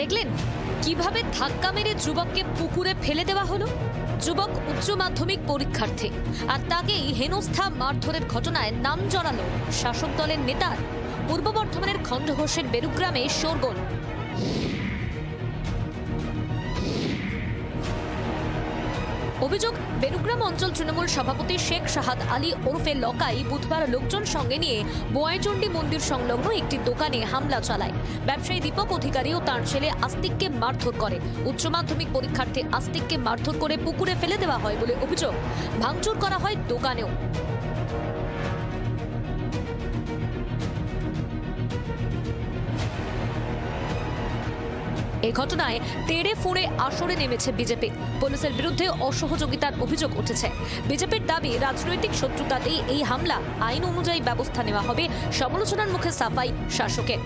দেখলেন? কীভাবে ধাক্কা মেরে যুবককে পুকুরে ফেলে দেওয়া হলো? যুবক উচ্চ মাধ্যমিক পরীক্ষার্থী আর তাকেই হেনস্থা মারধরের ঘটনায় নাম জড়ালো শাসক দলের নেতার পূর্ব বর্ধমানের খণ্ডঘোষের বেরুগ্রামে শোরগোল। অভিযোগ বেরুগ্রাম অঞ্চল তৃণমূল সভাপতি শেখ শাহাদ আলী ওরফে লকাই বুধবার লোকজন সঙ্গে নিয়ে বোয়াইচণ্ডী মন্দির সংলগ্ন একটি দোকানে হামলা চালায়। ব্যবসায়ী দীপক অধিকারী ও তার ছেলে আস্তিককে মারধর করে। উচ্চ মাধ্যমিক পরীক্ষার্থী আস্তিককে মারধর করে পুকুরে ফেলে দেওয়া হয় বলে অভিযোগ। ভাঙচুর করা হয় দোকানেও। এই ঘটনায় তেড়ে ফুঁড়ে আসরে নেমেছে বিজেপি। পুলিশের বিরুদ্ধে অসহযোগিতার অভিযোগ উঠেছে। বিজেপির দাবি, রাজনৈতিক শত্রুতাতেই এই হামলা আইন অনুযায়ী ব্যবস্থা নেওয়া হবে সমালোচনার মুখে সাফাই শাসকের।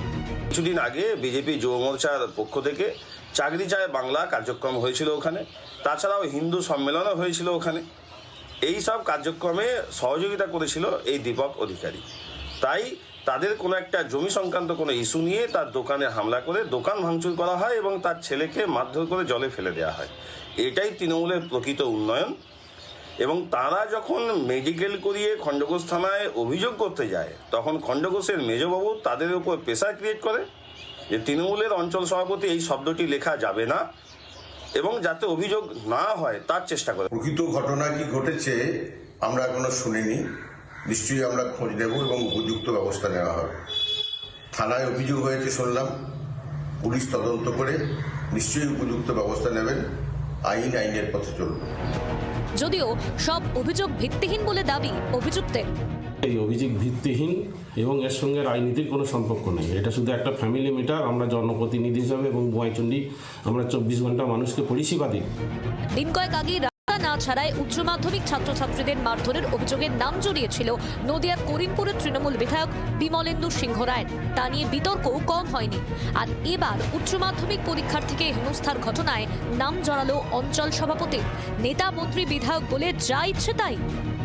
কিছুদিন আগে বিজেপি যুব মোর্চার পক্ষ থেকে চাকরি চায় বাংলা কার্যক্রম হয়েছিল ওখানে। তাছাড়াও হিন্দু সম্মেলনও হয়েছিল ওখানে। এই সব কার্যক্রমে সহযোগিতা করেছিল এই দীপক অধিকারী। তাই তাদের কোনো একটা জমি সংক্রান্ত কোনো ইস্যু নিয়ে তার দোকানে হামলা করে দোকান ভাঙচুর করা হয় এবং তার ছেলেকে মারধর করে জলে ফেলে দেওয়া হয়। এটাই তৃণমূলের প্রকৃত উন্নয়ন এবং তারা যখন মেডিকেল করিয়ে খণ্ডঘোষ থানায় অভিযোগ করতে যায়, তখন খণ্ডঘোষের মেজবাবু তাদের উপর প্রেশার ক্রিয়েট করে যে তৃণমূলের অঞ্চল সভাপতি এই শব্দটি লেখা যাবে না এবং যাতে অভিযোগ না হয় তার চেষ্টা করে। প্রকৃত ঘটনা কি ঘটেছে আমরা এখনও শুনিনি। নিশ্চয়ই আমরা খোঁজ নেব এবং উপযুক্ত ব্যবস্থা নেওয়া হবে। থানায় অভিযোগ হয়েছে শুনলাম। পুলিশ তদন্ত করে নিশ্চয়ই উপযুক্ত ব্যবস্থা নেবেন। আইন আইনের পথে চলবে যদিও সব অভিযোগ ভিত্তিহীন বলে দাবি অভিযুক্তের। এই অভিযোগ ভিত্তিহীন এবং এর সঙ্গে রাজনীতির কোনো সম্পর্ক নেই। এটা শুধু একটা ফ্যামিলি মিটার আমরা জনপ্রতিনিধি হিসাবে এবং বোয়াইচন্ডী আমরা চব্বিশ ঘণ্টা মানুষকে পরিষেবা দিই। দিন কয়েক আগেই রাস্তা না ছাড়ায় উচ্চ মাধ্যমিক ছাত্রছাত্রীদের মারধরের অভিযোগে নাম জড়িয়েছিল নদিয়ার করিমপুরের তৃণমূল বিধায়ক বিমলেন্দু সিংহ রায়। তা নিয়ে বিতর্কও কম হয়নি। আর এবার উচ্চ মাধ্যমিক পরীক্ষার্থীকে হেনস্থার ঘটনায় নাম জড়ালো অঞ্চল সভাপতি। নেতা, মন্ত্রী, বিধায়ক বলে যা ইচ্ছে তাই।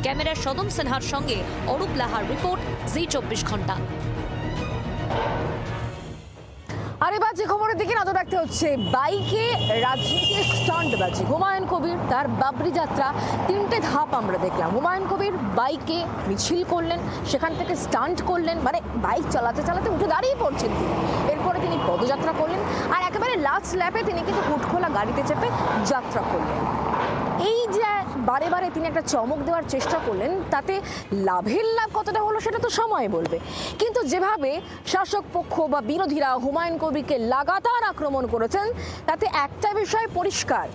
ক্যামেরার সদম সিনহার সঙ্গে অরূপ লাহার রিপোর্ট, জি চব্বিশ ঘণ্টা। আর এবার যে খবরের দিকে নজর রাখতে হচ্ছে। বাইকে রাজনীতির স্টান্ট বাজি হুমায়ুন কবির, তার বাবরি যাত্রা, তিনটে ধাপ আমরা দেখলাম। হুমায়ুন কবির বাইকে মিছিল করলেন, সেখান থেকে স্টান্ট করলেন মানে বাইক চালাতে চালাতে উঠে দাঁড়িয়ে পড়ছেন তিনি। এরপরে তিনি পদযাত্রা করলেন, আর একেবারে লাস্ট ল্যাপে তিনি কিন্তু হুটখোলা গাড়িতে চেপে যাত্রা করলেন। এই যে বারে বারে তিনি একটা চমক দেওয়ার চেষ্টা করলেন, তাতে লাভের লাভ কতটা হলো সেটা তো সময় বলবে। কিন্তু যেভাবে শাসক পক্ষ বা বিরোধীরা হুমায়ুন কবিরকে লাগাতার আক্রমণ করেছেন, তাতে একটা বিষয় পরিষ্কার,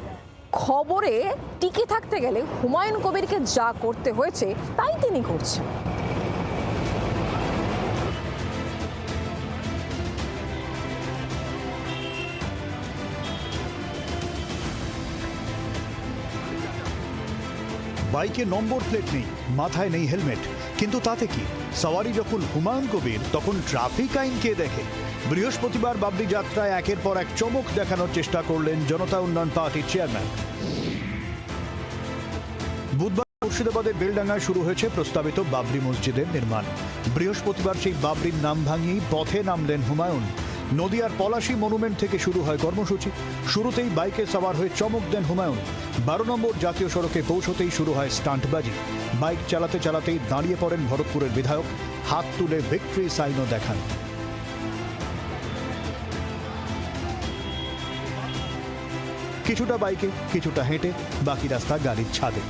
খবরে টিকে থাকতে গেলে হুমায়ুন কবিরকে যা করতে হয়েছে, তাই তিনি করছেন। বাইকে নম্বর প্লেট নেই, মাথায় নেই হেলমেট। কিন্তু তাতে কি? সওয়ারি যখন হুমায়ুন কবির, তখন ট্রাফিক আইন কে দেখে? বৃহস্পতিবার বাবরি যাত্রায় একের পর এক চমক দেখানোর চেষ্টা করলেন জনতা উন্নয়ন পার্টির চেয়ারম্যান। বুধবার মুর্শিদাবাদের বেলডাঙ্গায় শুরু হয়েছে প্রস্তাবিত বাবরি মসজিদের নির্মাণ। বৃহস্পতিবার সেই বাবরির নাম ভাঙিয়েই পথে নামলেন হুমায়ুন। নদিয়ার পলাশী মনুমেন্ট থেকে শুরু হয় কর্মসূচি। শুরুতেই বাইকে সওয়ার হয়ে চমক দেন হুমায়ুন। বারো নম্বর জাতীয় সড়কে পৌঁছতেই শুরু হয় স্টান্টবাজি। বাইক চালাতে চালাতেই দাঁড়িয়ে পড়েন ভরতপুরের বিধায়ক। হাত তুলে ভিক্টরি সাইনও দেখান। কিছুটা বাইকে, কিছুটা হেঁটে, বাকি রাস্তা গাড়ির ছাদে।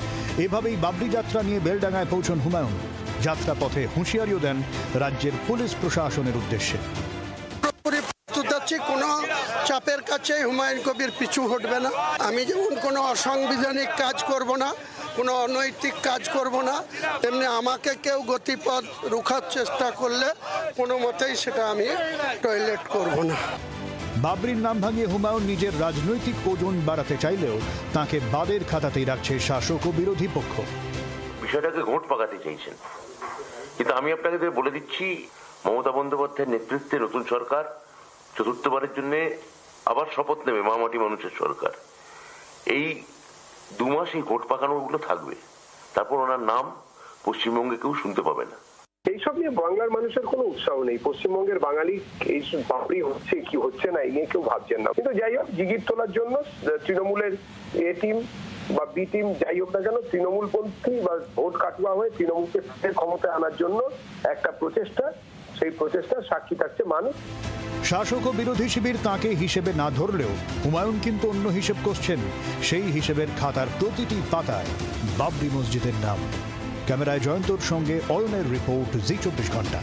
এভাবেই বাবরি যাত্রা নিয়ে বেলডাঙ্গায় পৌঁছন হুমায়ুন। যাত্রা পথে হুঁশিয়ারিও দেন রাজ্যের পুলিশ প্রশাসনের উদ্দেশ্যে। চাপের কাছে হুমায়ুন কবির পিছু হটবে না। আমি যেমন কোনো অসাংবিধানিক কাজ করব না কোনো অনৈতিক কাজ করব না তেমনি আমাকে কেউ গতিপথ রুখার চেষ্টা করলে কোনো মতেই সেটা আমি টয়লেট করব না। বাবরির নাম ভাঙিয়ে হুমায়ুন নিজের রাজনৈতিক ওজন বাড়াতে চাইলেও তাকে বাদের খাতাতেই রাখছে শাসক ও বিরোধী পক্ষ। বিষয়টাকে ঘোট পাকাতে চাইছেন কিন্তু আমি আপনাকে বলে দিচ্ছি মমতা বন্দ্যোপাধ্যায়ের নেতৃত্বে নতুন সরকার চতুর্থবারের জন্য আবার শপথ নেবে মামাটি মানুষের সরকার। এই দু মাস এই ঘোট পাকানোগুলো থাকবে। তারপর ওনার নাম পশ্চিমবঙ্গে কেউ শুনতে পাবে না। এইসব নিয়ে বাংলার মানুষের কোনো উৎসাহ নেই। পশ্চিমবঙ্গের বাঙালি এই বাপরি হচ্ছে কি হচ্ছে না, এই নিয়ে কেউ ভাবছেন না। কিন্তু যাই হোক, জিগির তোলার জন্য তৃণমূলের এ টিম বা বি টিম যাই হোক না কেন, তৃণমূলপন্থী বা ভোট কাটুয়া হয়ে তৃণমূলকে ক্ষমতায় আনার জন্য একটা প্রচেষ্টা সেই প্রচেষ্টার সাক্ষী থাকছে মানুষ। শাসক ও বিরোধী শিবির তাকে হিসেবে না ধরলেও হুমায়ুন কিন্তু অন্য হিসেব করছেন। সেই হিসেবের খাতার প্রতিটি পাতায় বাবরি মসজিদের নাম। ক্যামেরায় জয়ন্তর সঙ্গে অয়নের রিপোর্ট জি চব্বিশ ঘণ্টা।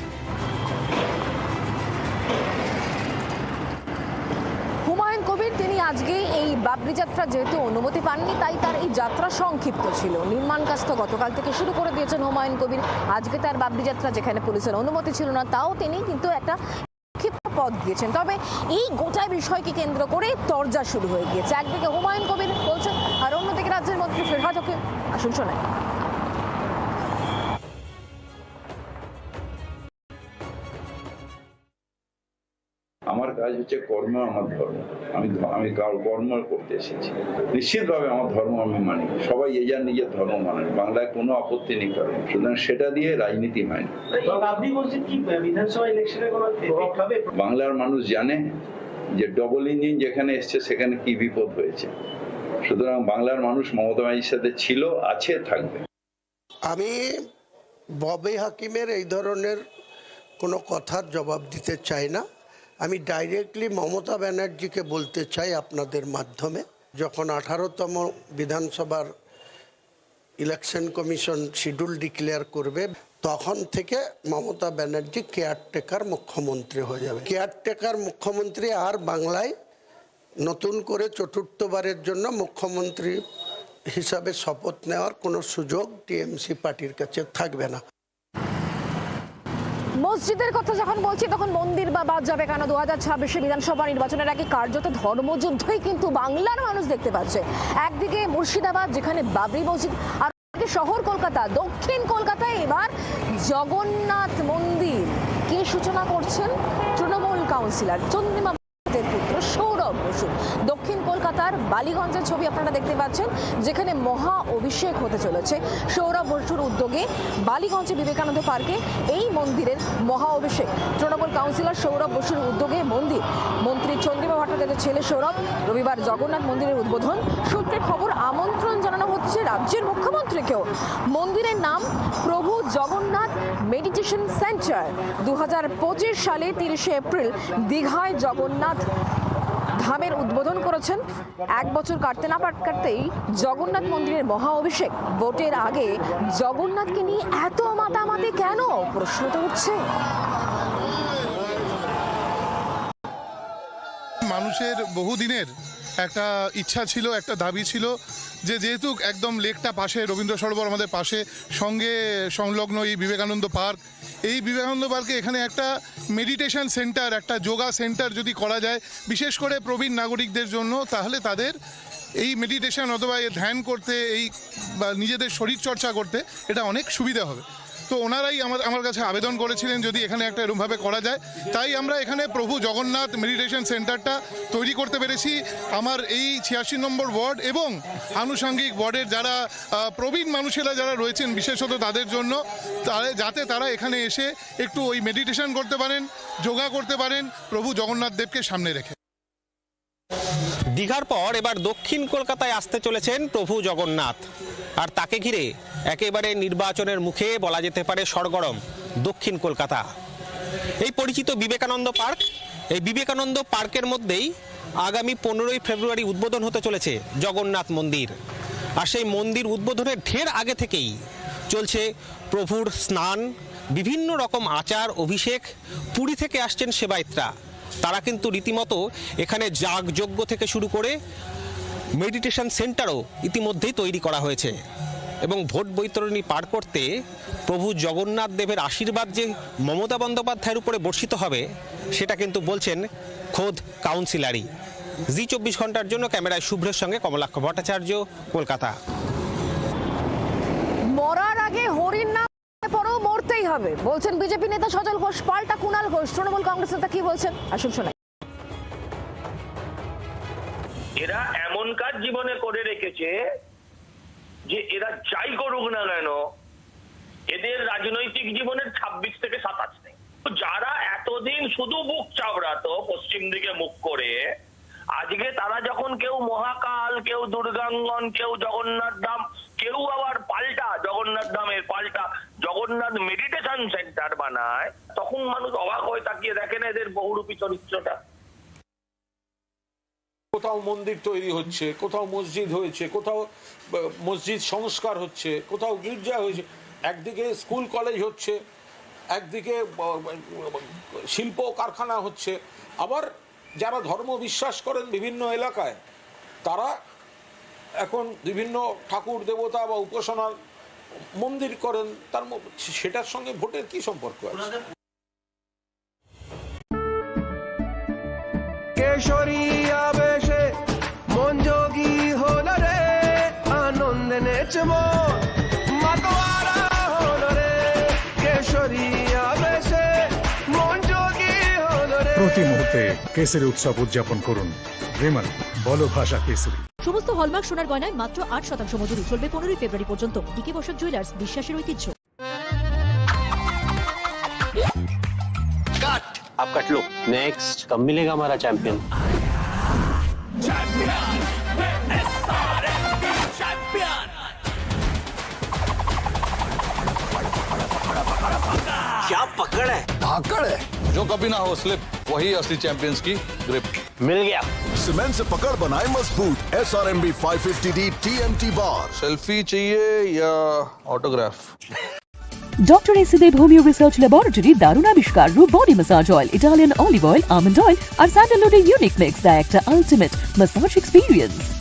আজকে এই বাবরি যাত্রা যেহেতু অনুমতি পাননি, তাই তার এই যাত্রা সংক্ষিপ্ত ছিল। নির্মাণ কাজ তো গতকাল থেকে শুরু করে দিয়েছেন হুমায়ুন কবির। আজকে তার বাবরি যাত্রা যেখানে পুলিশের অনুমতি ছিল না, তাও তিনি কিন্তু একটা পথ দিয়েছেন। তবে এই গোটা বিষয়কে কেন্দ্র করে তরজা শুরু হয়ে গিয়েছে। একদিকে হুমায়ুন কবির বলছেন, আর অন্যদিকে রাজ্যের মন্ত্রী ফেরহাদ আসুন শোনায়। কাজ হচ্ছে কর্ম আমার ধর্ম। আমি আমি কার- কর্ম করতে এসেছি। নিশ্চিতভাবে আমার ধর্ম আমি মানি। সবাই যে যার নিজের ধর্ম মানেন বাংলায় কোনো আপত্তি নেই কারণ সুতরাং সেটা দিয়ে রাজনীতি হয় না। আপনি বলছেন কি বিধানসভা ইলেকশনে কোনো প্রভাব হবে বাংলার মানুষ জানে যে ডবল ইঞ্জিন যেখানে এসছে সেখানে কি বিপদ হয়েছে। সুতরাং বাংলার মানুষ মমতা ব্যানার্জির সাথে ছিল আছে থাকবে। আমি ববে হাকিমের এই ধরনের কোনো কথার জবাব দিতে চাই না। আমি ডাইরেক্টলি মমতা ব্যানার্জিকে বলতে চাই আপনাদের মাধ্যমে, যখন আঠারোতম বিধানসভার ইলেকশন কমিশন শিডিউল ডিক্লেয়ার করবে, তখন থেকে মমতা ব্যানার্জি কেয়ারটেকার মুখ্যমন্ত্রী হয়ে যাবে। কেয়ারটেকার মুখ্যমন্ত্রী আর বাংলায় নতুন করে চতুর্থবারের জন্য মুখ্যমন্ত্রী হিসাবে শপথ নেওয়ার কোনো সুযোগ টিএমসি পার্টির কাছে থাকবে না। মসজিদের কথা যখন বলছি, তখন মন্দির বা বাদ যাবে কেন? দু হাজার ছাব্বিশে বিধানসভা নির্বাচনের আগে কার্যত ধর্মযুদ্ধই কিন্তু বাংলার মানুষ দেখতে পাচ্ছে। একদিকে মুর্শিদাবাদ, যেখানে বাবরি মসজিদ, আর শহর কলকাতা, দক্ষিণ কলকাতায় এবার জগন্নাথ মন্দির। কে সূচনা করছেন? তৃণমূল কাউন্সিলর চন্দ্রিমা ভট্টাচার্যের পুত্র সৌরভ বসু। দক্ষিণ কলকাতার বালিগঞ্জের ছবি আপনারা দেখতে পাচ্ছেন, যেখানে মহা অভিষেক হতে চলেছে। সৌরভ বসুর উদ্যোগে বালিগঞ্জে বিবেকানন্দ পার্কে এই মন্দিরের মহা অভিষেক। তৃণমূল কাউন্সিলর সৌরভ বসুর উদ্যোগে ভট্টাচার্যের ছেলে সৌরভ। রবিবার জগন্নাথ মন্দিরের উদ্বোধন। সূত্রে খবর, আমন্ত্রণ জানানো হচ্ছে রাজ্যের মুখ্যমন্ত্রীকেও। মন্দিরের নাম প্রভু জগন্নাথ মেডিটেশন সেন্টার। দু হাজার পঁচিশ সালে তিরিশে এপ্রিল দীঘায় জগন্নাথ ধামের উদ্বোধন করেছেন। এক বছর কাটতে না কাটতেই জগন্নাথ মন্দিরের মহা অভিষেক। ভোটের আগে জগন্নাথকে নিয়ে এত মাতামাতি কেন? প্রশ্ন তো উঠছে। মানুষের বহুদিনের একটা ইচ্ছা ছিল, একটা দাবি ছিল যে যেহেতু একদম লেকটা পাশে, রবীন্দ্র সরোবর আমাদের পাশে, সঙ্গে সংলগ্ন এই বিবেকানন্দ পার্ক, এই বিবেকানন্দ পার্কে এখানে একটা মেডিটেশন সেন্টার, একটা যোগা সেন্টার যদি করা যায়, বিশেষ করে প্রবীণ নাগরিকদের জন্য, তাহলে তাদের এই মেডিটেশন অথবা ধ্যান করতে, এই বা নিজেদের শরীর চর্চা করতে এটা অনেক সুবিধা হবে। তো ওনারাই আমার আমার কাছে আবেদন করেছিলেন যদি এখানে একটা এরকমভাবে করা যায়। তাই আমরা এখানে প্রভু জগন্নাথ মেডিটেশন সেন্টারটা তৈরি করতে পেরেছি। আমার এই ছিয়াশি নম্বর ওয়ার্ড এবং আনুষঙ্গিক ওয়ার্ডের যারা প্রবীণ মানুষেরা যারা রয়েছেন, বিশেষত তাদের জন্য যাতে তারা এখানে এসে একটু ওই মেডিটেশন করতে পারেন, যোগা করতে পারেন, প্রভু জগন্নাথ দেবকে সামনে রেখে। দীঘার পর এবার দক্ষিণ কলকাতায় আসতে চলেছেন প্রভু জগন্নাথ। আর তাকে ঘিরে একেবারে নির্বাচনের মুখে বলা যেতে পারে সরগরম দক্ষিণ কলকাতা। এই পরিচিত বিবেকানন্দ পার্ক, এই বিবেকানন্দ পার্কের মধ্যেই আগামী পনেরোই ফেব্রুয়ারি উদ্বোধন হতে চলেছে জগন্নাথ মন্দির। আর সেই মন্দির উদ্বোধনের ঢের আগে থেকেই চলছে প্রভুর স্নান, বিভিন্ন রকম আচার, অভিষেক, পুরী থেকে আসছেন সেবায়িতরা। তারা কিন্তু রীতিমতো এখানে যাগযজ্ঞ থেকে শুরু করে মেডিটেশন সেন্টারও ইতিমধ্যেই তৈরি করা হয়েছে। এবং ভোট বৈতরণী পার করতে প্রভু জগন্নাথ দেবের আশীর্বাদ যে মমতা বন্দ্যোপাধ্যায়ের উপরে বর্ষিত হবে সেটা কিন্তু বলছেন খোদ কাউন্সিলারই। জি চব্বিশ ঘণ্টার জন্য ক্যামেরায় শুভ্রের সঙ্গে কমলাক্ষ ভট্টাচার্য কলকাতা। মরার আগে হরির নাম পরেও মরতেই হবে বলছেন বিজেপি নেতা সজল ঘোষ পাল্টা কুণাল ঘোষ তৃণমূল কংগ্রেস নেতা কি বলছেন? আসুন শোনাই। এরা এমন কাজ জীবনে করে রেখেছে যে এরা যাই করুক না কেন, এদের রাজনৈতিক জীবনের ছাব্বিশ থেকে সাতাশ নেই। যারা এতদিন শুধু বুক চাবড়াতো পশ্চিম দিকে মুখ করে, আজকে তারা যখন কেউ মহাকাল, কেউ দুর্গাঙ্গন, কেউ জগন্নাথ ধাম, কেউ আবার পাল্টা, জগন্নাথ ধামের পাল্টা, জগন্নাথ মেডিটেশন সেন্টার বানায়, তখন মানুষ অবাক হয়ে তাকিয়ে দেখেন এদের বহুরূপী চরিত্রটা। কোথাও মন্দির তৈরি হচ্ছে, কোথাও মসজিদ হয়েছে, কোথাও মসজিদ সংস্কার হচ্ছে, কোথাও গির্জা হয়েছে, একদিকে স্কুল কলেজ হচ্ছে, একদিকে শিল্প কারখানা হচ্ছে। আবার যারা ধর্ম বিশ্বাস করেন বিভিন্ন এলাকায়, তারা এখন বিভিন্ন ঠাকুর, দেবতা বা উপাসনার মন্দির করেন, তার সেটার সঙ্গে ভোটের কি সম্পর্ক আছে? কেশরী প্রতি মুহূর্তে কেসরি উৎসব উদযাপন করুন বিমল বলো ভাষা কেসরি সমস্ত হলমার্ক সোনার গয়নায় মাত্র আট শতাংশ মজুরি চলবে পনেরোই ফেব্রুয়ারি পর্যন্ত ডিকে বসক জুয়েলার্স বিশ্বাসের ঐতিহ্য आप कट लो नेक्स्ट कब मिलेगा हमारा चैंपियन क्या पकड़ है धाकड़ है जो कभी ना हो स्लिप वही असली चैंपियंस की ग्रिप मिल गया। सीमेंट से पकड़ बनाए मज़बूत S R M B five fifty D T M T bar selfie चाहिए या ऑटोग्राफ डॉक्टर एसिदेव होम्यो रिसर्च लेबोरेटरी दारुण आविष्कार रू body massage oil Italian olive oil almond oil और sandalwood unique mix the actor ultimate massage experience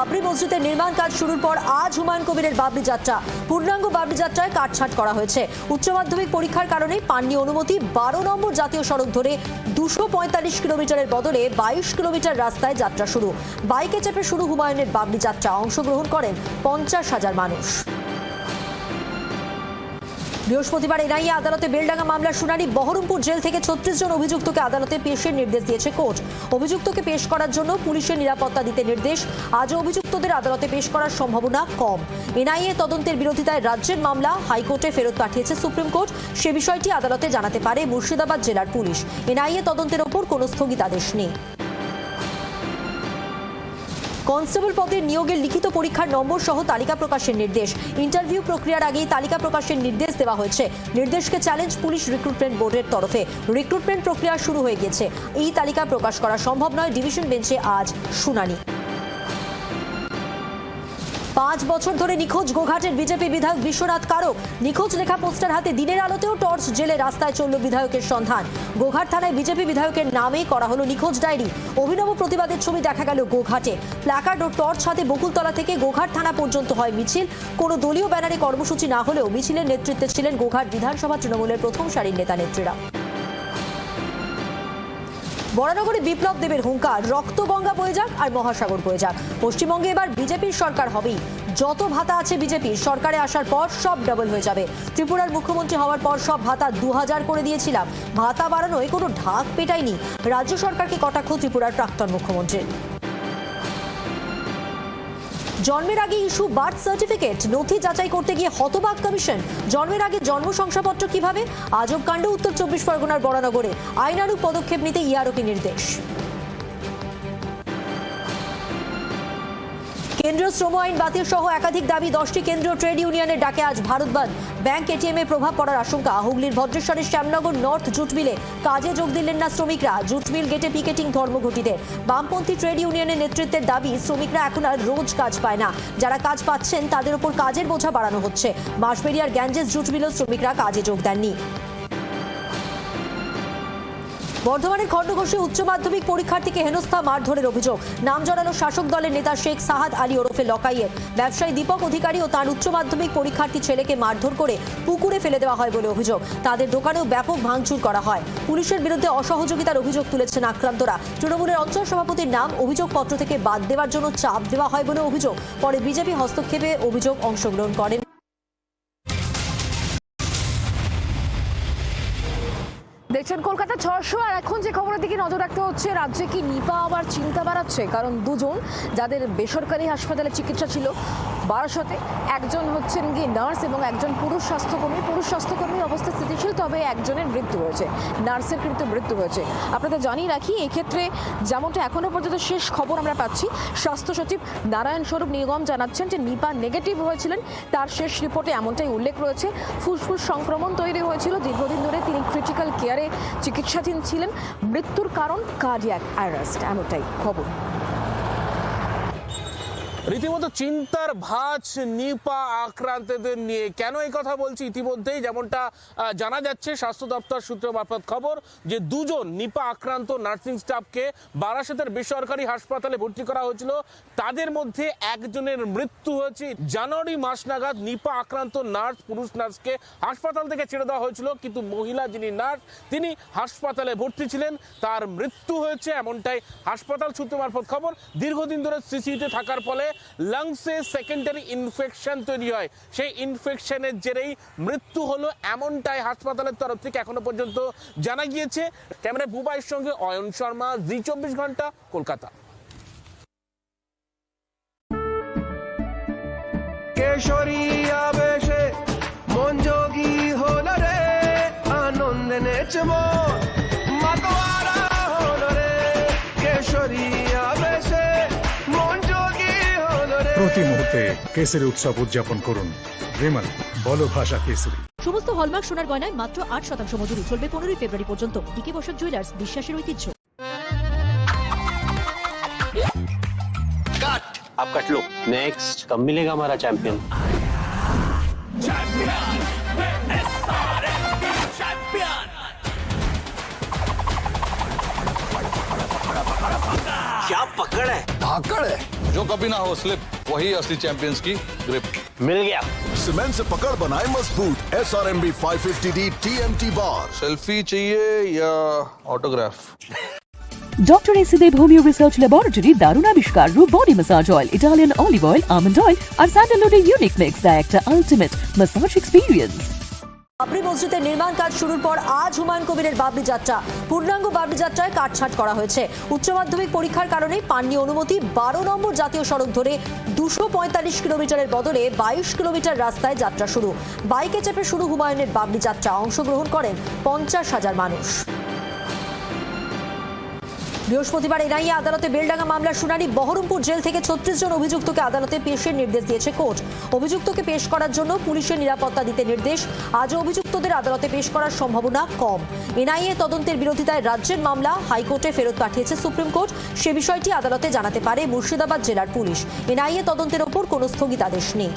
Babri মসজিদের নির্মাণ কাজ শুরুর পর আজ হুমায়ুন কবিরের বাবরি যাত্রা। পূর্ণাঙ্গ বাবরি যাত্রায় কাটছাট করা হয়েছে। উচ্চ মাধ্যমিক পরীক্ষার কারণে পাননি অনুমতি। বারো নম্বর জাতীয় সড়ক ধরে দুশো পঁয়তাল্লিশ কিলোমিটারের বদলে বাইশ কিলোমিটার রাস্তায় যাত্রা শুরু। বাইকে চেপে শুরু হুমায়ুনের বাবরি যাত্রা। অংশগ্রহণ করেন পঞ্চাশ হাজার মানুষ। বৃহস্পতিবার এনআইএ আদালতে বেলডাঙ্গা মামলার শুনানি। বহরমপুর জেল থেকে ছত্রিশ জন অভিযুক্তকে আদালতে পেশের নির্দেশ দিয়েছে কোর্ট। অভিযুক্তকে পেশ করার জন্য পুলিশের নিরাপত্তা দিতে নির্দেশ। আজও অভিযুক্তদের আদালতে পেশ করার সম্ভাবনা কম। এনআইএ তদন্তের বিরোধিতায় রাজ্যের মামলা হাইকোর্টে ফেরত পাঠিয়েছে সুপ্রিম কোর্ট। সে বিষয়টি আদালতে জানাতে পারে মুর্শিদাবাদ জেলার পুলিশ। এনআইএ তদন্তের ওপর কোনো স্থগিতাদেশ নেই। কনস্টেবল পদের নিয়োগের লিখিত পরীক্ষার নম্বর সহ তালিকা প্রকাশের নির্দেশ। ইন্টারভিউ প্রক্রিয়ার আগেই তালিকা প্রকাশের নির্দেশ দেওয়া হয়েছে। নির্দেশকে চ্যালেঞ্জ পুলিশ রিক্রুটমেন্ট বোর্ডের তরফে। রিক্রুটমেন্ট প্রক্রিয়া শুরু হয়ে গেছে এই তালিকা প্রকাশ করা সম্ভব নয়। ডিভিশন বেঞ্চে আজ শুনানি। পাঁচ বছর ধরে নিখোঁজ গোঘাটের বিজেপি বিধায়ক বিশ্বনাথ কারক। নিখোঁজ লেখা পোস্টার হাতে দিনের আলোতেও টর্চ জেলে রাস্তায় চলল বিধায়কের সন্ধান। গোঘাট থানায় বিজেপি বিধায়কের নামেই করা হলো নিখোঁজ ডায়েরি। অভিনব প্রতিবাদের ছবি দেখা গেল গোঘাটে। প্ল্যাকার্ড ও টর্চ হাতে বকুলতলা থেকে গোঘাট থানা পর্যন্ত হয় মিছিল। কোনো দলীয় ব্যানারে কর্মসূচি না হলেও মিছিলের নেতৃত্বে ছিলেন গোঘাট বিধানসভা তৃণমূলের প্রথম সারির নেতা নেত্রীরা বরানগরে বিপ্লব দেবের হুঙ্কার, রক্তগঙ্গা বয়ে যাক আর মহাসাগর বয়ে যাক। পশ্চিমবঙ্গে এবার বিজেপির সরকার হবেই। যত ভাতা আছে বিজেপির, সরকারে আসার পর সব ডাবল হয়ে যাবে। ত্রিপুরার মুখ্যমন্ত্রী হওয়ার পর সব ভাতা দু হাজার করে দিয়েছিলাম। ভাতা বাড়ানোয় কোনো ঢাক পেটায়নি। রাজ্য সরকারকে কটাক্ষ ত্রিপুরার প্রাক্তন মুখ্যমন্ত্রী জন্মের আগে ইস্যু বার্থ সার্টিফিকেট, নথি যাচাই করতে গিয়ে হতবাক কমিশন। জন্মের আগে জন্ম শংসাপত্র কীভাবে? আজব কাণ্ড, উত্তর চব্বিশ পরগনার বরানগরে আইনারূপ পদক্ষেপ নিতে ইয়ারকি নির্দেশ। কেন্দ্রীয় শ্রম আইন বাতিল সহ একাধিক দাবি দশটি কেন্দ্রীয় ট্রেড ইউনিয়নের ডাকে আজ ভারত বন্ধ। ব্যাংক এটিএম এ প্রভাব পড়ার আশঙ্কা। হুগলির ভদ্রেশ্বরের শ্যামনগর নর্থ জুট মিলে কাজে যোগ দিলেন না শ্রমিকরা। জুট মিল গেটে পিকেটিং ধর্মঘটিদের বামপন্থী ট্রেড ইউনিয়নের নেতৃত্বের দাবি, শ্রমিকরা এখন আর রোজ কাজ পায় না। যারা কাজ পাচ্ছেন, তাদের উপর কাজের বোঝা বাড়ানো হচ্ছে। বাঁশবেরিয়ার গ্যাঞ্জেস জুট মিলেও শ্রমিকরা কাজে যোগ দেননি। বর্ধমানের খণ্ডঘোষে উচ্চ মাধ্যমিক পরীক্ষার্থীকে হেনস্থা মারধরের অভিযোগ। নাম জড়ালো শাসক দলের নেতা শেখ সাহাদ আলী ওরফে লকাইয়ের ব্যবসায়ী দীপক অধিকারী ও তার উচ্চ মাধ্যমিক পরীক্ষার্থী ছেলেকে মারধর করে পুকুরে ফেলে দেওয়া হয় বলে অভিযোগ। তাদের দোকানেও ব্যাপক ভাঙচুর করা হয়। পুলিশের বিরুদ্ধে অসহযোগিতার অভিযোগ তুলেছেন আক্রান্তরা। তৃণমূলের অঞ্চল সভাপতির নাম অভিযোগপত্র থেকে বাদ দেওয়ার জন্য চাপ দেওয়া হয় বলে অভিযোগ। পরে বিজেপি হস্তক্ষেপে অভিযোগ অংশগ্রহণ করেন। দেখছেন কলকাতা ছশো আর এখন যে খবরের দিকে নজর রাখতে হচ্ছে, রাজ্যে কি নিপা আবার চিন্তা বাড়াচ্ছে? কারণ দুজন যাদের বেসরকারি হাসপাতালে চিকিৎসা ছিল, বারাসতে একজন হচ্ছেন গিয়ে নার্স এবং একজন পুরুষ স্বাস্থ্যকর্মী। পুরুষ স্বাস্থ্যকর্মীর অবস্থা স্থিতিশীল, তবে একজনের মৃত্যু হয়েছে। নার্সের কিন্তু মৃত্যু হয়েছে। আপনাদের জানিয়ে রাখি, এক্ষেত্রে যেমনটা এখনও পর্যন্ত শেষ খবর আমরা পাচ্ছি, স্বাস্থ্য সচিব নারায়ণ স্বরূপ নিগম জানাচ্ছেন যে নিপা নেগেটিভ হয়েছিলেন, তার শেষ রিপোর্টে এমনটাই উল্লেখ রয়েছে। ফুসফুস সংক্রমণ তৈরি হয়েছিল, দীর্ঘদিন ধরে তিনি ক্রিটিক্যাল কেয়ারে চিকিৎসাধীন ছিলেন মৃত্যুর কারণ কার্ডিয়াক অ্যারেস্ট এমনটাই খবর। রীতিমতো চিন্তার ভাঁজ নিপা আক্রান্তদের নিয়ে কেন এই কথা বলছি ইতিমধ্যেই? যেমনটা জানা যাচ্ছে, স্বাস্থ্য দপ্তর সূত্র মারফত খবর যে দুজন নিপা আক্রান্ত নার্সিং স্টাফকে বারাসতের বেসরকারি হাসপাতালে ভর্তি করা হয়েছিল। তাদের মধ্যে একজনের মৃত্যু হয়েছে। জানুয়ারি মাস নাগাদ নিপা আক্রান্ত নার্স, পুরুষ নার্সকে হাসপাতাল থেকে ছেড়ে দেওয়া হয়েছিল। কিন্তু মহিলা যিনি নার্স, তিনি হাসপাতালে ভর্তি ছিলেন। তার মৃত্যু হয়েছে এমনটাই। হাসপাতাল সূত্র মারফত খবর, দীর্ঘদিন ধরে সিসিউতে থাকার ফলে লাংসে সেকেন্ডারি ইনফেকশন তৈরি হয়। সেই ইনফেকশনের জেরেই মৃত্যু হলো এমনটাই হাসপাতালের তরফ থেকে এখনও পর্যন্ত জানা গিয়েছে। ক্যামেরা বুবাইয়ের সঙ্গে অয়ন শর্মা, জি চব্বিশ ঘণ্টা, কলকাতা। কেশরী প্রতি মুহূর্তে কেসরি উৎসব উদযাপন করুন বিমল বলো ভাষা কেসরি সমস্ত হলমার্ক সোনার গয়নায় মাত্র আট শতাংশ মজুরি চলবে পনেরোই ফেব্রুয়ারি পর্যন্ত ডিকে বসক জুয়েলার্স বিশ্বাসের ঐতিহ্য आप कट लो नेक्स्ट कब मिलेगा हमारा चैंपियन क्या पकड़ है धाकड़ है जो कभी ना हो स्लिप वही असली चैंपियंस की ग्रिप मिल गया। सीमेंट से पकड़ बनाए मज़बूत S R M B five fifty D T M T bar selfie चाहिए या ऑटोग्राफ डॉक्टर ए एसिदेव होम्यो रिसर्च लेबोरेटरी दारू आविष्कार रू body massage oil Italian olive oil almond oil और sandalwood unique mix the ultimate massage experience Babri মসজিদের নির্মাণ কাজ শুরুর পর আজ হুমায়ুন কবিরের বাবরি যাত্রা। পূর্ণাঙ্গ বাবরি যাত্রায় কাটছাট করা হয়েছে। উচ্চ মাধ্যমিক পরীক্ষার কারণে পাননি অনুমতি। বারো নম্বর জাতীয় সড়ক ধরে দুশো পঁয়তাল্লিশ কিলোমিটারের বদলে বাইশ কিলোমিটার রাস্তায় যাত্রা শুরু। বাইকে চেপে শুরু হুমায়ুনের বাবরি যাত্রা। অংশগ্রহণ করেন পঞ্চাশ হাজার মানুষ। বৃহস্পতিবার এনআইএ আদালতে বেলডাঙ্গা মামলার শুনানি। বহরমপুর জেল থেকে ছত্রিশ জন অভিযুক্তকে আদালতে পেশের নির্দেশ দিয়েছে কোর্ট। অভিযুক্তকে পেশ করার জন্য পুলিশের নিরাপত্তা দিতে নির্দেশ। আজও অভিযুক্তদের আদালতে পেশ করার সম্ভাবনা কম। এনআইএ তদন্তের বিরোধিতায় রাজ্যের মামলা হাইকোর্টে ফেরত পাঠিয়েছে সুপ্রিম কোর্ট। সে বিষয়টি আদালতে জানাতে পারে মুর্শিদাবাদ জেলার পুলিশ। এনআইএ তদন্তের ওপর কোনো স্থগিতাদেশ নেই।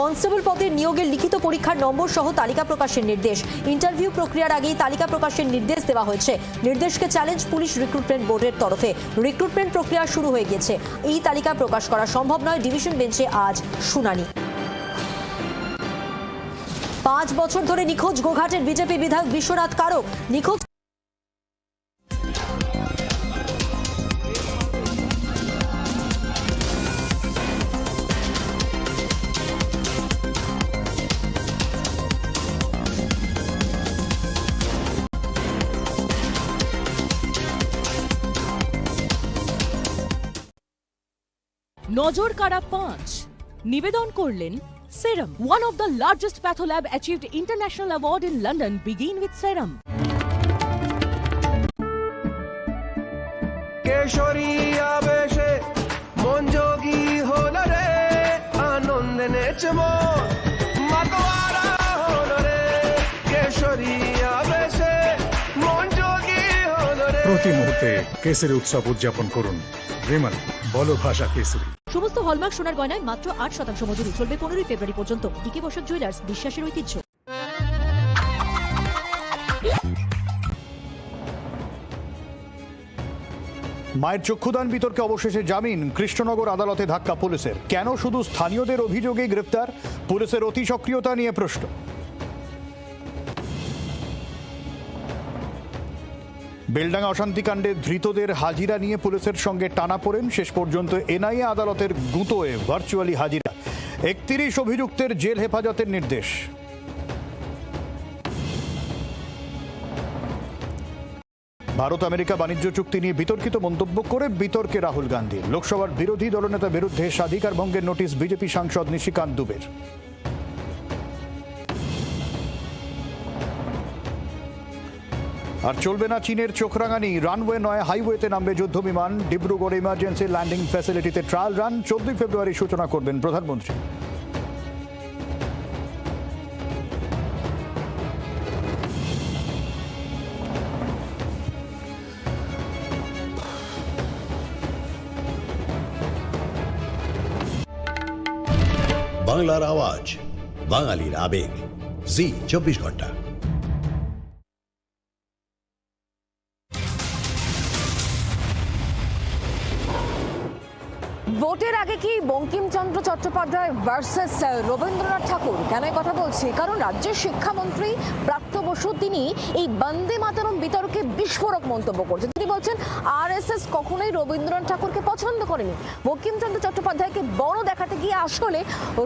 কনস্টেবল পদের নিয়োগের লিখিত পরীক্ষার নম্বর সহ তালিকা প্রকাশের নির্দেশ। ইন্টারভিউ প্রক্রিয়ার আগেই তালিকা প্রকাশের নির্দেশ দেওয়া হয়েছে। নির্দেশকে চ্যালেঞ্জ পুলিশ রিক্রুটমেন্ট বোর্ডের তরফে। রিক্রুটমেন্ট প্রক্রিয়া শুরু হয়ে গেছে এই তালিকা প্রকাশ করা সম্ভব নয়। ডিভিশন বেঞ্চে আজ শুনানি। পাঁচ বছর ধরে নিখোঁজ গোঘাটের বিজেপি বিধায়ক বিশ্বনাথ কারক। নিখোঁজ নজর কাড়া পাঁচ। নিবেদন করলেন serum one of the largest pathlab achieved international award in London begin with serum Keshari আবেশে মন যোগী হল রে আনন্দে নেচব। মাতোয়ারা হল রে কেশরী আবেশে মন যোগী হল রে। প্রতি মুহূর্তে কেসরি উৎসব উদযাপন করুন। বিমল বলো ভাষা কেসরি হলমার্ক সোনার গয়নায় মাত্র আট শতাংশ মজুরি। চলবে পনেরোই ফেব্রুয়ারি পর্যন্ত। ডিকে বসক জুয়েলার্স, বিশ্বাসের ঐতিহ্য। মায়ের চক্ষুদান বিতর্কে অবশেষে জামিন, কৃষ্ণনগর আদালতে ধাক্কা পুলিশের। কেন শুধু স্থানীয়দের অভিযোগে গ্রেপ্তার? পুলিশের অতি সক্রিয়তা নিয়ে প্রশ্ন। বেলডাঙ্গা অশান্তিকাণ্ডে ধৃতদের হাজিরা নিয়ে পুলিশের সঙ্গে টানা পড়েন। শেষ পর্যন্ত এনআইএ আদালতের গুঁতোয়ে ভার্চুয়ালি হাজিরা। একত্রিশ অভিযুক্তের জেল হেফাজতের নির্দেশ। ভারত আমেরিকা বাণিজ্য চুক্তি নিয়ে বিতর্কিত মন্তব্য করে বিতর্কে রাহুল গান্ধী। লোকসভার বিরোধী দলনেতা বিরুদ্ধে স্বাধিকার ভঙ্গের নোটিশ বিজেপি সাংসদ নিশিকান্ত দুবের। আর চলবে না চীনের চোখরাঙানি রানওয়ে নয়, হাইওয়েতে নামবে যুদ্ধ বিমান ডিব্রুগড় ইমার্জেন্সি ল্যান্ডিং ফ্যাসিলিটিতে ট্রায়াল রান চোদ্দই ফেব্রুয়ারি সূচনা করবেন প্রধানমন্ত্রী। বাংলার আওয়াজ, বাঙালির আবেগ। জি, চব্বিশ ঘণ্টা। বঙ্কিমচন্দ্র চট্টোপাধ্যায় ভার্সেস রবীন্দ্রনাথ ঠাকুর। কেন কথা বলছি? কারণ রাজ্যের শিক্ষামন্ত্রী প্রাপ্ত বসু, তিনি এই বন্দে মাতরম বিতর্কে বিস্ফোরক মন্তব্য করছেন। তিনি বলছেন আরএসএস কখনোই রবীন্দ্রনাথ ঠাকুরকে পছন্দ করেনি। বঙ্কিমচন্দ্র চট্টোপাধ্যায়কে বড় দেখাতে গিয়ে আসলে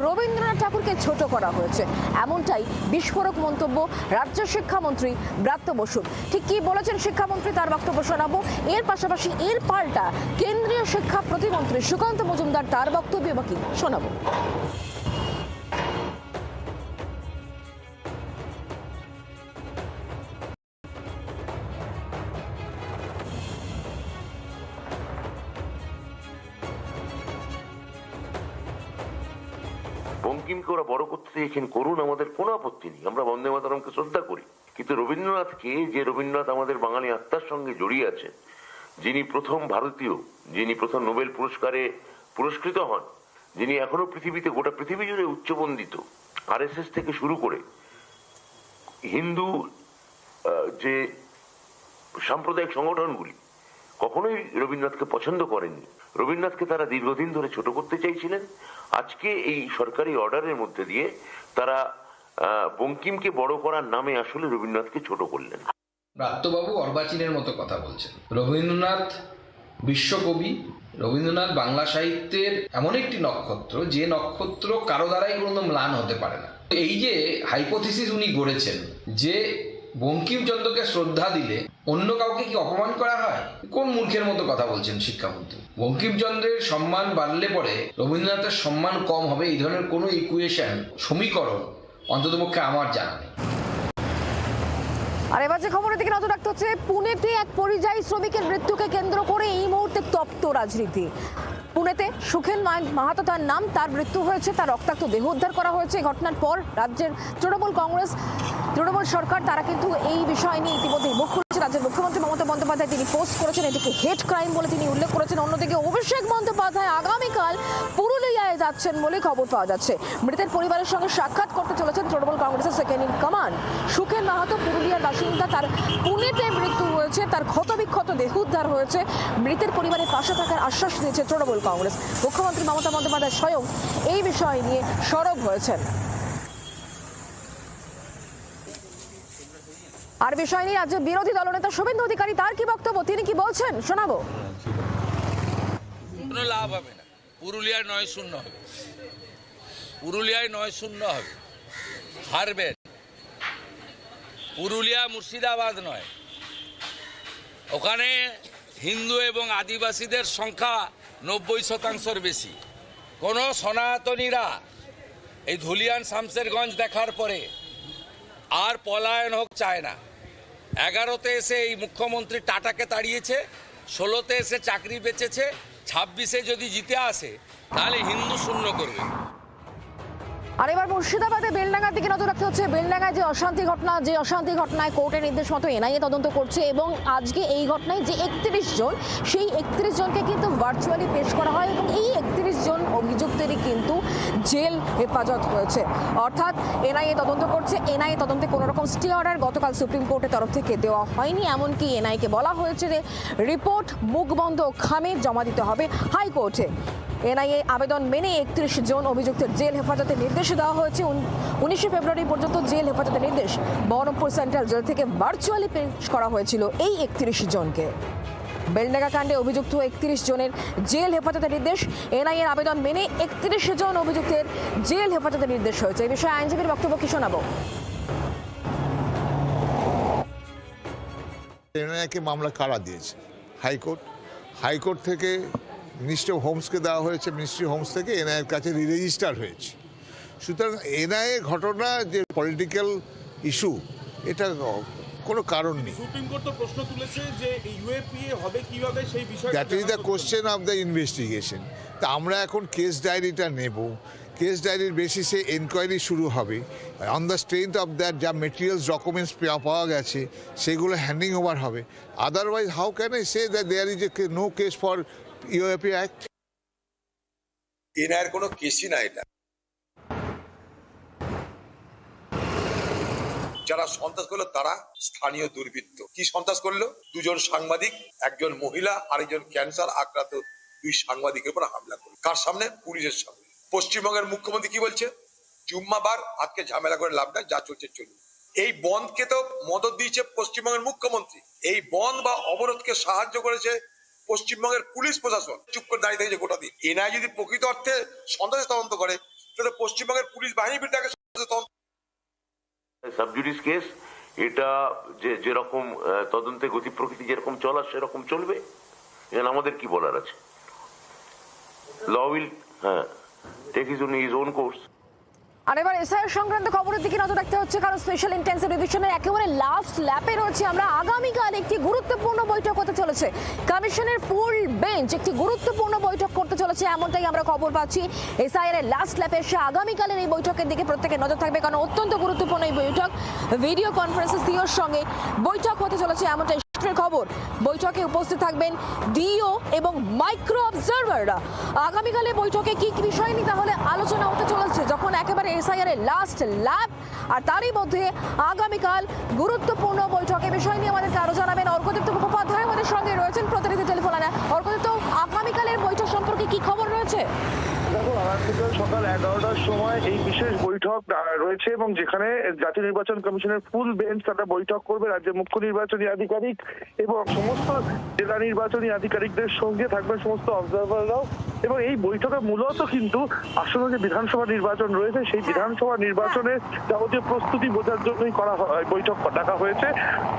রবীন্দ্রনাথ ঠাকুরকে ছোট করা হয়েছে। এমনটাই বিস্ফোরক মন্তব্য রাজ্য শিক্ষামন্ত্রী ব্রাত্য বসুর ঠিক কি বলেছেন শিক্ষামন্ত্রী তার বক্তব্য শোনাবো। এর পাশাপাশি এর পাল্টা কেন্দ্রীয় শিক্ষা প্রতিমন্ত্রী সুকান্ত মজুমদার তার বক্তব্য বা কি? শোনাবো। বঙ্কিমকে ওরা বড় করতে চেয়েছেন, করুন, আমাদের কোনো আপত্তি নেই। আমরা বন্দে মাতারমকে শ্রদ্ধা করি। কিন্তু রবীন্দ্রনাথকে, যে রবীন্দ্রনাথ আমাদের বাঙালি আত্মার সঙ্গে জড়িয়ে আছেন, যিনি প্রথম ভারতীয়, যিনি প্রথম নোবেল পুরস্কারে পুরস্কৃত হন, যিনি এখনও পৃথিবীতে, গোটা পৃথিবী জুড়ে উচ্চবন্দিত। আরএসএস থেকে শুরু করে হিন্দু যে সাম্প্রদায়িক সংগঠনগুলি, কখনোই রবীন্দ্রনাথকে পছন্দ করেননি। রবীন্দ্রনাথকে তারা দীর্ঘদিন ধরে ছোট করতে চাইছিলেন। আজকে এই সরকারি অর্ডারের মধ্যে দিয়ে তারা বঙ্কিমকে বড় করার নামে আসলে রবীন্দ্রনাথকে ছোট করলেন। ব্রাত্যবাবু অর্বাচীনের মতো কথা বলছেন। রবীন্দ্রনাথ বিশ্বকবি রবীন্দ্রনাথ বাংলা সাহিত্যের এমন একটি নক্ষত্র, যে নক্ষত্র কারও দ্বারাই কোনো ম্লান হতে পারে না। এই যে হাইপোথিসিস উনি গড়েছেন, যে বঙ্কিমচন্দ্রকে শ্রদ্ধা দিলে অন্য কাউকে কি অপমান করা হয়? কোন মূর্খের মতো কথা বলছেন শিক্ষামন্ত্রী? বঙ্কিমচন্দ্রের সম্মান বাড়লে পরে রবীন্দ্রনাথের সম্মান কম হবে, এই ধরনের কোনো ইকুয়েশন সমীকরণ অন্ততপক্ষে আমার জানা নেই। আর এবার যে খবরের দিকে নজর রাখতে হচ্ছে, পুনেতে এক পরিযায়ী শ্রমিকের মৃত্যুকে কেন্দ্র করে এই মুহূর্তে তপ্ত রাজনীতি। পুনেতে মাহ- মাহাতো তার নাম, তার মৃত্যু হয়েছে, তার রক্তাক্ত দেহ উদ্ধার করা হয়েছে। ঘটনার পর রাজ্যের তৃণমূল কংগ্রেস, তৃণমূল সরকার, তারা কিন্তু এই বিষয় নিয়ে ইতিমধ্যে মুখ খুলেছে রাজ্যের মুখ্যমন্ত্রী মমতা বন্দ্যোপাধ্যায়, তিনি পোস্ট করেছেন, এটিকে হেড ক্রাইম বলে তিনি উল্লেখ করেছেন। অন্যদিকে অভিষেক বন্দ্যোপাধ্যায় আগামীকাল পুরুলিয়ায় যাচ্ছেন বলে খবর পাওয়া যাচ্ছে। মৃতের পরিবারের সঙ্গে সাক্ষাৎ করতে চলেছেন তৃণমূল কংগ্রেসের second in command Sukhen Mahato, পুরুলিয়ার বাসিন্দা, তার পুনেতে মৃত্যু হয়েছে, তার ক্ষতবিক্ষত দেহ উদ্ধার হয়েছে। মৃতের পরিবারের পাশে থাকার আশ্বাস দিয়েছে তৃণমূল কংগ্রেস। মুখ্যমন্ত্রী মমতা বন্দ্যোপাধ্যায় স্বয়ং এই বিষয় নিয়ে সরব হয়েছেন। আর বিষয় নিয়ে রাজ্যের বিরোধী দলনেতা শুভেন্দু অধিকারী, তার কি বক্তব্য? তিনি কি বলছেন? শোনাবো। কোনো লাভ হবে না। পুরুলিয়ায় নয় শূন্য হবে। পুরুলিয়ায় নয় শূন্য হবে। হারবেন পুরুলিয়া মুর্শিদাবাদ নয়। ওখানে হিন্দু এবং আদিবাসীদের সংখ্যা নব্বই শতাংশের বেশি। কোনো সনাতনীরা এই ধুলিয়ান শামসেরগঞ্জ দেখার পরে আর পলায়ন হোক চায় না। এগারোতে এসে এই মুখ্যমন্ত্রী টাটাকে তাড়িয়েছে, ষোলোতে এসে চাকরি বেচেছে, ছাব্বিশে যদি জিতে আসে, তাহলে হিন্দু শূন্য করবে। আর এবার মুর্শিদাবাদে বেলডাঙ্গার দিকে নজর রাখতে হচ্ছে। বেলডাঙ্গায় যে অশান্তি ঘটনা, যে অশান্তি ঘটনায় কোর্টের নির্দেশ মতো এনআইএ তদন্ত করছে এবং আজকে এই ঘটনায় যে একত্রিশ জন, সেই একত্রিশ জনকে কিন্তু ভার্চুয়ালি পেশ করা হয় এবং এই একত্রিশ জন অভিযুক্তেরই কিন্তু জেল হেফাজত হয়েছে। অর্থাৎ এনআইএ তদন্ত করছে। এনআইএ তদন্তে কোনো রকম স্টে অর্ডার গতকাল সুপ্রিম কোর্টের তরফ থেকে দেওয়া হয়নি। এমনকি এনআইকে বলা হয়েছে যে, রিপোর্ট মুখবন্ধ খামে জমা দিতে হবে হাইকোর্টে। এনআইএ আবেদন মেনে একত্রিশ জন অভিযুক্তের জেল হেফাজতে নির্দেশ দেওয়া হয়েছে। উনিশে ফেব্রুয়ারি পর্যন্ত জেল হেফাজতে নির্দেশ বহরমপুর সেন্ট্রাল জেল থেকে ভার্চুয়ালি পেশ করা হয়েছিল এই একত্রিশ জনকে। বেলডাঙ্গা কাণ্ডে অভিযুক্ত একত্রিশ জনের জেল হেফাজতে নির্দেশ। এনআইএর আবেদন মেনে একত্রিশ জন অভিযুক্তের জেল হেফাজতে নির্দেশ হয়েছে। এই বিষয়ে আইনজীবীর বক্তব্য কি শোনাবো? এনআইকে মামলা কারা দিয়েছে? High court. হাইকোর্ট থেকে মিনিস্ট্রি অফ হোমসকে দেওয়া হয়েছে মিনিস্ট্রি হোমস থেকে এনআইয়ের কাছে রিরেজিস্টার হয়েছে। সুতরাং এনআইএ ঘটনা যে পলিটিক্যাল ইস্যু এটা কোনো কারণ নেই। সুপ্রিম কোর্ট তো প্রশ্ন তুলেছে যে ইউএপিএ হবে কীভাবে সেই বিষয়ে that is the question of the investigation তা আমরা এখন কেস ডায়েরিটা নেব। কেস ডায়েরির বেসিসে এনকোয়ারি শুরু হবে। On the strength of that যা মেটেরিয়ালস ডকুমেন্টস পাওয়া গেছে সেগুলো হ্যান্ডিং ওভার হবে। Otherwise how can I say that there is a no case for UAP act? এনআইয়ের কোনো কেসই না এটা। যারা সন্ত্রাস করল, তারা স্থানীয় দুর্বৃত্ত। কি সন্ত্রাস করল? দুজন সাংবাদিক, একজন মহিলা, আরেকজন ক্যান্সার আক্রান্ত দুই সাংবাদিকের উপর হামলা করল কার সামনে? পুলিশের সামনে। পশ্চিমবঙ্গের মুখ্যমন্ত্রী কি বলছে জুম্মাবার আজকে ঝামেলা করে লাভ নাই, যা চলছে চলুন এই বন্ধকে তো মদত দিয়েছে পশ্চিমবঙ্গের মুখ্যমন্ত্রী। এই বন্ধ বা অবরোধকে সাহায্য করেছে পশ্চিমবঙ্গের পুলিশ প্রশাসন চুপ করে দাঁড়িয়ে থেকেছে গোটা দিন। এনআই যদি প্রকৃত অর্থে সন্ত্রাসের তদন্ত করে, তাহলে পশ্চিমবঙ্গের পুলিশ বাহিনীর বিরুদ্ধে সাবজুডিস কেস, এটা যে যেরকম তদন্তে গতি প্রকৃতি যেরকম চলার, সেরকম চলবে? এখানে আমাদের কি বলার আছে? ল উইল হ্যাঁ take is is own course আর এবার এসআইআর সংক্রান্ত খবরের দিকে নজর রাখতে হচ্ছে, কারণ স্পেশাল ইন্টেন্সিভ রিভিশনের একেবারে লাস্ট ল্যাপে রয়েছে আমরা। আগামীকাল একটি গুরুত্বপূর্ণ বৈঠক হতে চলেছে। কমিশনের ফুল বেঞ্চ একটি গুরুত্বপূর্ণ বৈঠক করতে চলেছে, এমনটাই আমরা খবর পাচ্ছি। এসআইআর এর লাস্ট ল্যাপে এসে আগামীকালের এই বৈঠকের দিকে প্রত্যেকের নজর থাকবে, কারণ অত্যন্ত গুরুত্বপূর্ণ এই বৈঠক। ভিডিও কনফারেন্সে সিওর সঙ্গে বৈঠক হতে চলেছে, এমনটাই খবর। বৈঠকে উপস্থিত থাকবেন ডিও এবং মাইক্রো অবজারভাররা আগামীকালে বৈঠকে কি কি বিষয় নিয়ে তাহলে আলোচনা হতে চলেছে? যখন একেবারে এসআইআর এর লাস্ট ল্যাব আর তারই মধ্যে আগামীকাল গুরুত্বপূর্ণ বৈঠকে বিষয় নিয়ে আমাদেরকে আরও জানাবেন অর্কদীপ্ত মুখোপাধ্যায় আমাদের সঙ্গে রয়েছেন প্রতিনিধি টেলিফোন অর্কদীপ্ত, আগামীকালের বৈঠক সম্পর্কে কি খবর রয়েছে? দেখো, আগামীকাল সকাল এগারোটার সময় এই বিশেষ বৈঠক রয়েছে এবং যেখানে জাতীয় নির্বাচন কমিশনের ফুল বেঞ্চ তারা বৈঠক করবে, রাজ্যের মুখ্য নির্বাচনী আধিকারিক এবং সমস্ত জেলা নির্বাচনী আধিকারিকদের সঙ্গে থাকবেন সমস্ত অবজারভাররাও এবং এই বৈঠকে মূলত কিন্তু আসন্ন যে বিধানসভা নির্বাচন রয়েছে, সেই বিধানসভা নির্বাচনের যাবতীয় প্রস্তুতি বোঝার জন্যই করা হয় বৈঠক ডাকা হয়েছে।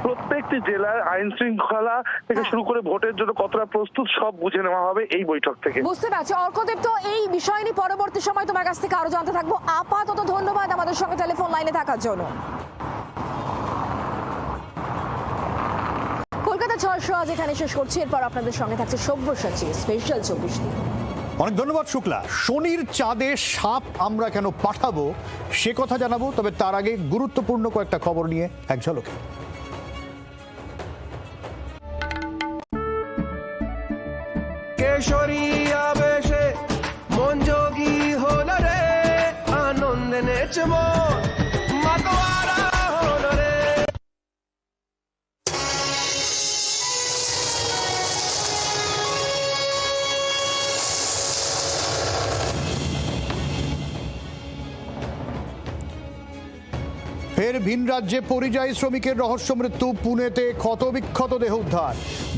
প্রত্যেকটি জেলার আইন শৃঙ্খলা থেকে শুরু করে ভোটের জন্য কতটা প্রস্তুত সব বুঝে নেওয়া হবে এই বৈঠক থেকে। বুঝতে পারছি। অর্কদীপ্ত এই বিষয় নিয়ে পরবর্তী সময় তোমার কাছ থেকে আরও জানতে থাকব। আপাতত ধন্যবাদ আমাদের সঙ্গে টেলিফোন লাইনে থাকার জন্য। কলকাতা ছয়শো আজ এখানে শেষ করছি, এরপর আপনাদের সঙ্গে থাকছে সব্যসাচী স্পেশাল চব্বিশ অনেক ধন্যবাদ, শুক্লা। শনির চাঁদে সাপ আমরা কেন পাঠাবো, সে কথা জানাব, তবে তার আগে গুরুত্বপূর্ণ কয়েকটা খবর নিয়ে এক ঝলকে। ফের ভিন রাজ্যে পরিযায়ী শ্রমিকের রহস্য মৃত্যু, পুনেতে ক্ষতবিক্ষত দেহ উদ্ধার।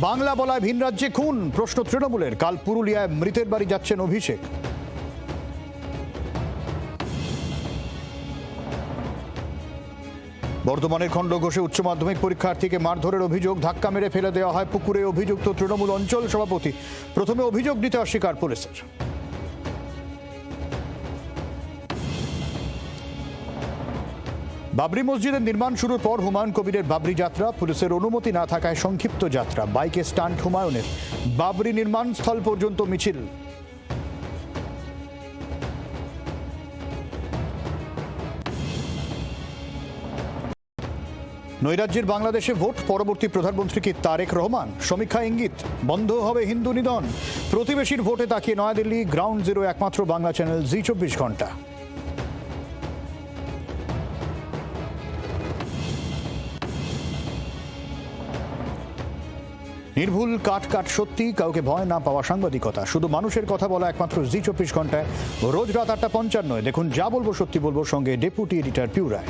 বাংলা বলায় ভিন রাজ্যে খুন, প্রশ্ন তৃণমূলের। কাল পুরুলিয়ায় মৃতের বাড়ি যাচ্ছেন অভিষেক। বর্ধমানের খণ্ডঘোষে উচ্চ মাধ্যমিক পরীক্ষার্থীকে মারধরের অভিযোগ, ধাক্কা মেরে ফেলে দেওয়া হয় পুকুরে, অভিযুক্ত তৃণমূল অঞ্চল সভাপতি। প্রথমে অভিযোগ দিতে অস্বীকার পুলিশের। বাবরি মসজিদের নির্মাণ শুরুর পর হুমায়ুন কবিরের বাবরি যাত্রা, পুলিশের অনুমতি না থাকায় সংক্ষিপ্ত যাত্রা, বাইকে স্টান্ট হুমায়ুনের। বাবরি নির্মাণ স্থল পর্যন্ত মিছিল। নৈরাজ্যের বাংলাদেশে ভোট, পরবর্তী প্রধানমন্ত্রী কি তারেক রহমান? সমীক্ষা ইঙ্গিত, বন্ধ হবে হিন্দু নিধন। প্রতিবেশীর ভোটে তাকিয়ে নয়াদিল্লি, গ্রাউন্ড জিরো একমাত্র বাংলা চ্যানেল, জি চব্বিশ ঘণ্টা। নির্ভুল কাট কাট সত্যি কাউকে ভয় না পাওয়া সাংবাদিকতা। শুধু মানুষের কথা বলা একমাত্র জি চব্বিশ ঘন্টায়। রোজ রাত আটটা পঞ্চান্নয় দেখুন যা বলব সত্যি বলব সঙ্গে ডেপুটি এডিটর পিউ রায়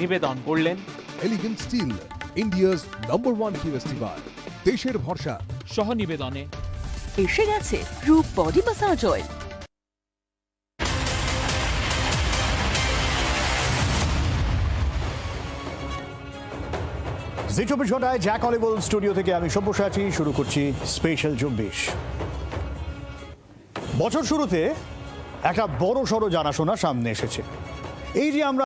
নিবেদন করলেন elegant steel India's number one TST bar দেশের ভরসা। সহ নিবেদনে এসে গেছে রূপ বডি মাসাজ অয়েল। জি চব্বিশ ঘন্টায় জ্যাক অলিবল স্টুডিও থেকে আমি সব্যসাচী শুরু করছি স্পেশাল চব্বিশ বছর শুরুতে একটা বড় সড়ো জানাশোনা সামনে এসেছে। এই যে আমরা